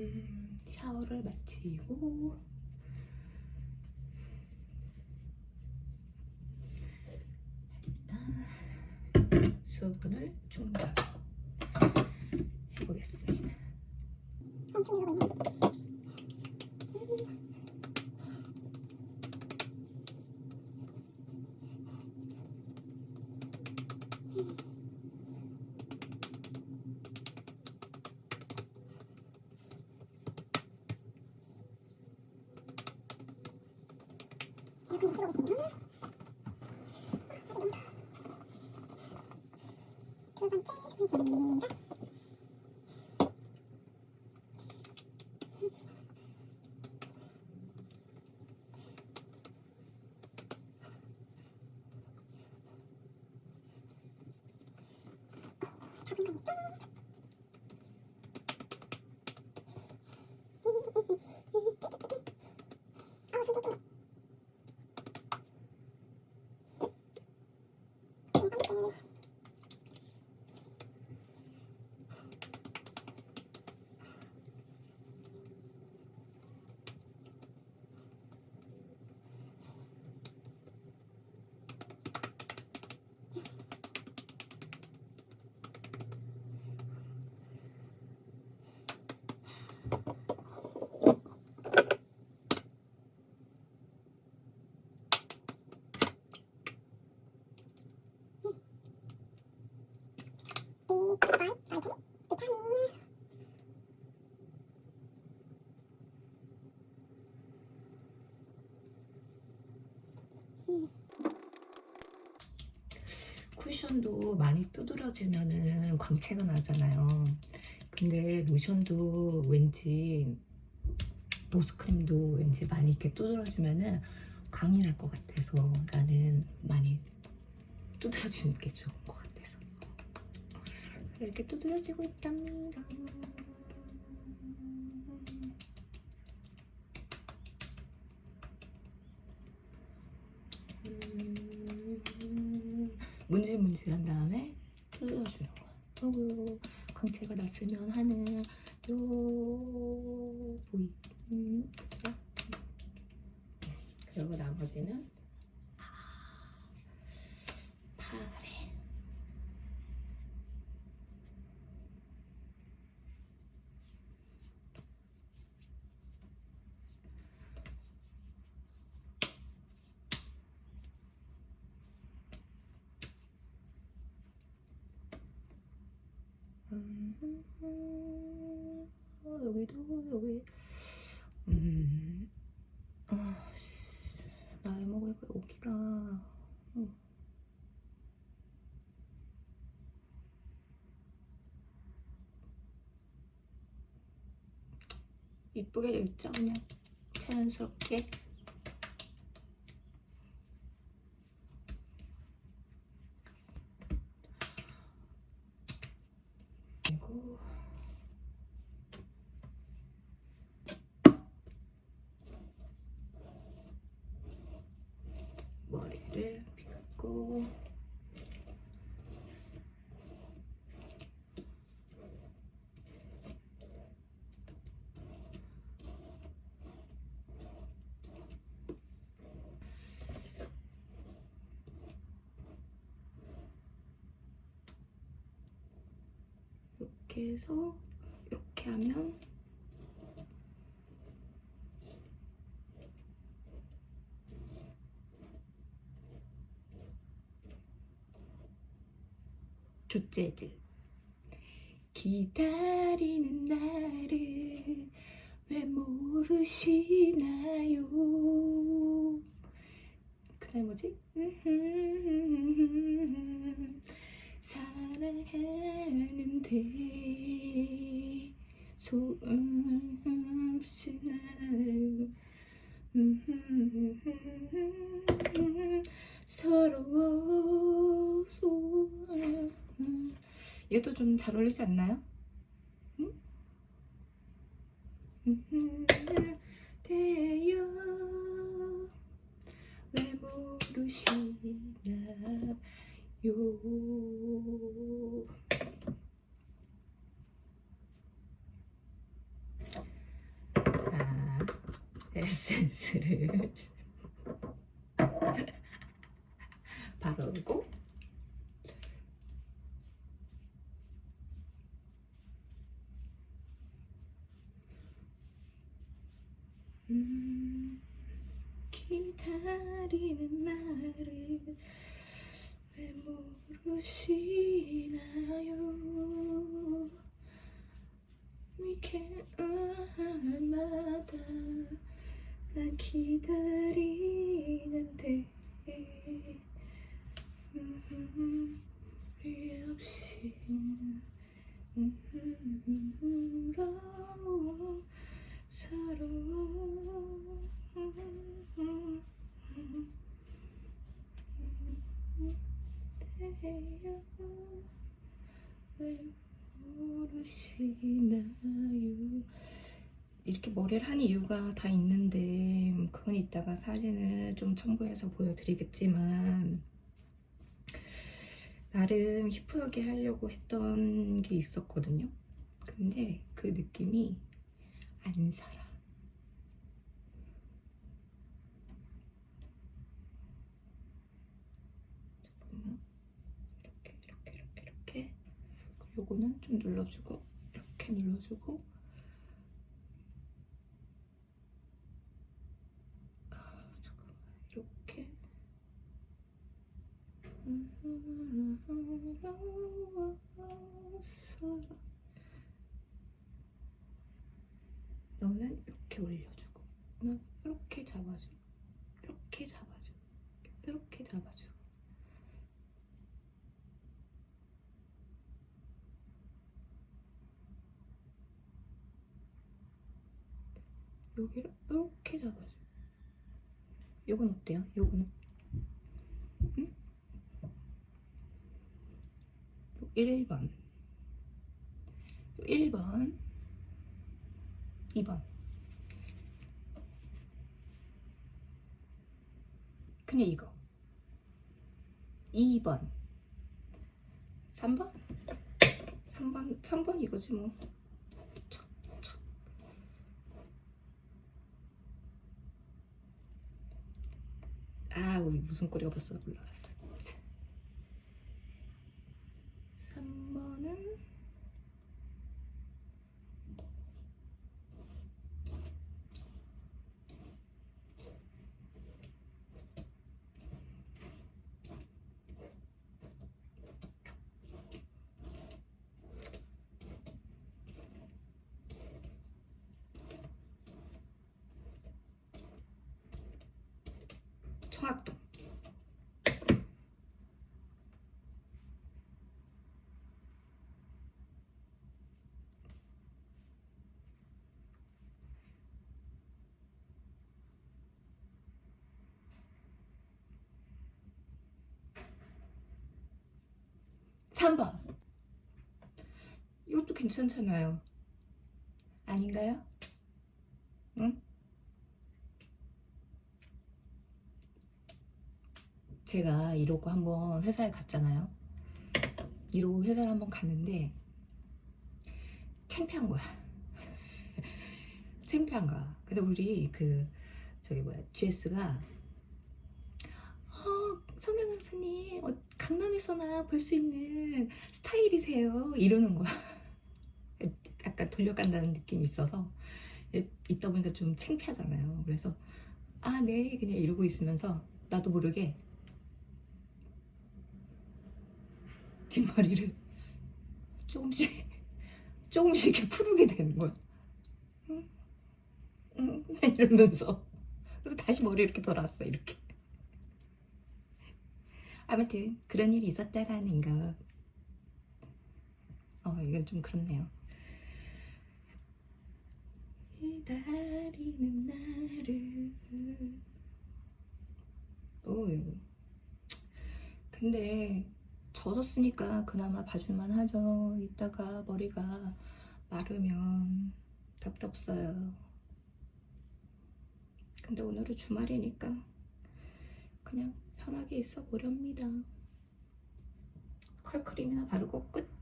음, 샤워를 마치고 일단 수분을 충전 食べるのに 쿠션도 많이 두드러지면은 광채가 나잖아요. 근데 로션도 왠지 보스크림도 왠지 많이 이렇게 두드러지면은 광이 날 것 같아서 나는 많이 두드러지는 게 좋은 것 같아서 이렇게 두드러지고 있답니다. 음, 문질문질한 다음에 뚫어주는 거야. 그리고 광채가 났으면 하는 요 부위. 음, 그죠? 그리고 나머지는 팔에. 음, 어, 여기도 여기. 음, 아, 씨, 나이 먹으니까 여기가 음. 이쁘게 있죠? 그냥 자연스럽게 그리고 머리를 빗고 이렇게 해서 이렇게 하면 조재즈 기다리는 나를 왜 모르시나요 그다음 뭐지? 사랑하는데 소음 없이 나를 서러워서 얘도 좀 잘 어울리지 않나요? 응? 돼요 왜 모르시나요 에센스를. 바르고. 음, 기다리는 나를 왜 모르시나요? 위켄마다 난 기다리는데 음, 왜 없이 울어 서러워 때요 왜 모르시나요 이렇게 머리를 한 이유가 다 있는데 그건 이따가 사진을 좀 첨부해서 보여드리겠지만 나름 힙하게 하려고 했던 게 있었거든요. 근데 그 느낌이 안 살아. 잠깐만. 이렇게 이렇게 이렇게 이렇게. 요거는 좀 눌러주고 이렇게 눌러주고 아, 잠깐만 이렇게 너는 이렇게 올려주고 너 이렇게 잡아주고 이렇게 잡아주고 이렇게 잡아주고 여기를 이렇게 잡아줘. 요건 어때요? 요거는? 응? 1번 1번 2번 그냥 이거 2번 3번? 3번 3번 이거지 뭐. 아, 우리 무슨 꼬리가 벌써 올라갔어. 3번은 청학동. 삼번 이것도 괜찮잖아요. 아닌가요? 응? 제가 이러고 한번 회사에 갔잖아요. 이러고 회사를 한번 갔는데 창피한 거야. 창피한 거야. 근데 우리 그 저기 뭐야 GS가 어 성현 강사님 어, 강남에서나 볼 수 있는 스타일이세요 이러는 거야. 약간 돌려간다는 느낌이 있어서 있다 보니까 좀 창피하잖아요. 그래서 아 네 그냥 이러고 있으면서 나도 모르게 뒷머리를 조금씩 조금씩 이렇게 푸르게 되는 거야. 응? 응? 이러면서 그래서 다시 머리 이렇게 돌았어 이렇게. 아무튼 그런 일이 있었다라는 거. 어 이건 좀 그렇네요. 기다리는 나를. 오. 근데 젖었으니까 그나마 봐줄만 하죠. 이따가 머리가 마르면 답답어요. 근데 오늘은 주말이니까 그냥 편하게 있어 보렵니다. 컬크림이나 바르고 끝.